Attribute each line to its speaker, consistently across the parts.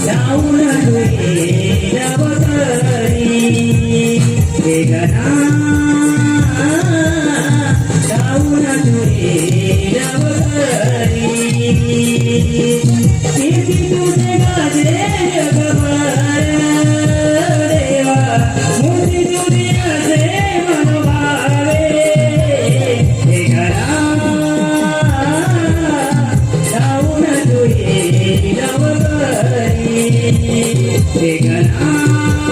Speaker 1: Jauh nak duit, jauh teri, jika nak Música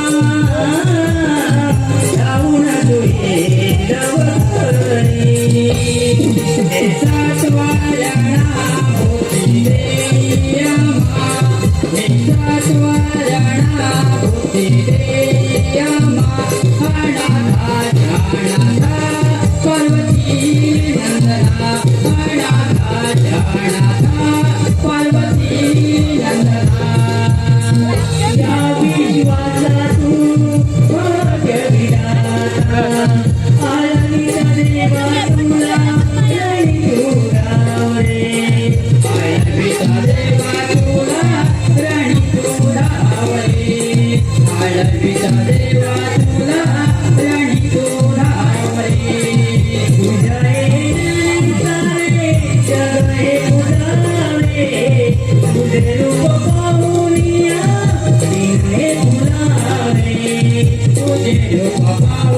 Speaker 1: Yeah.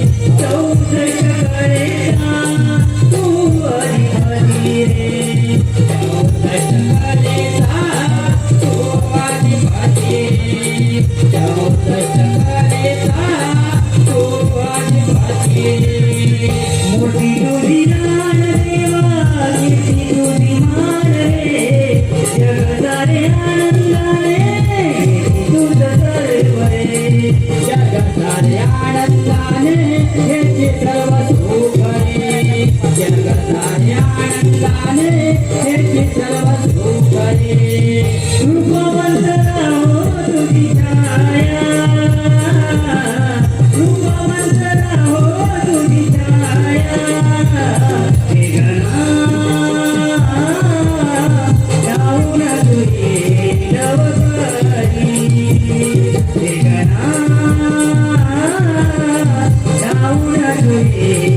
Speaker 1: don't take Hey.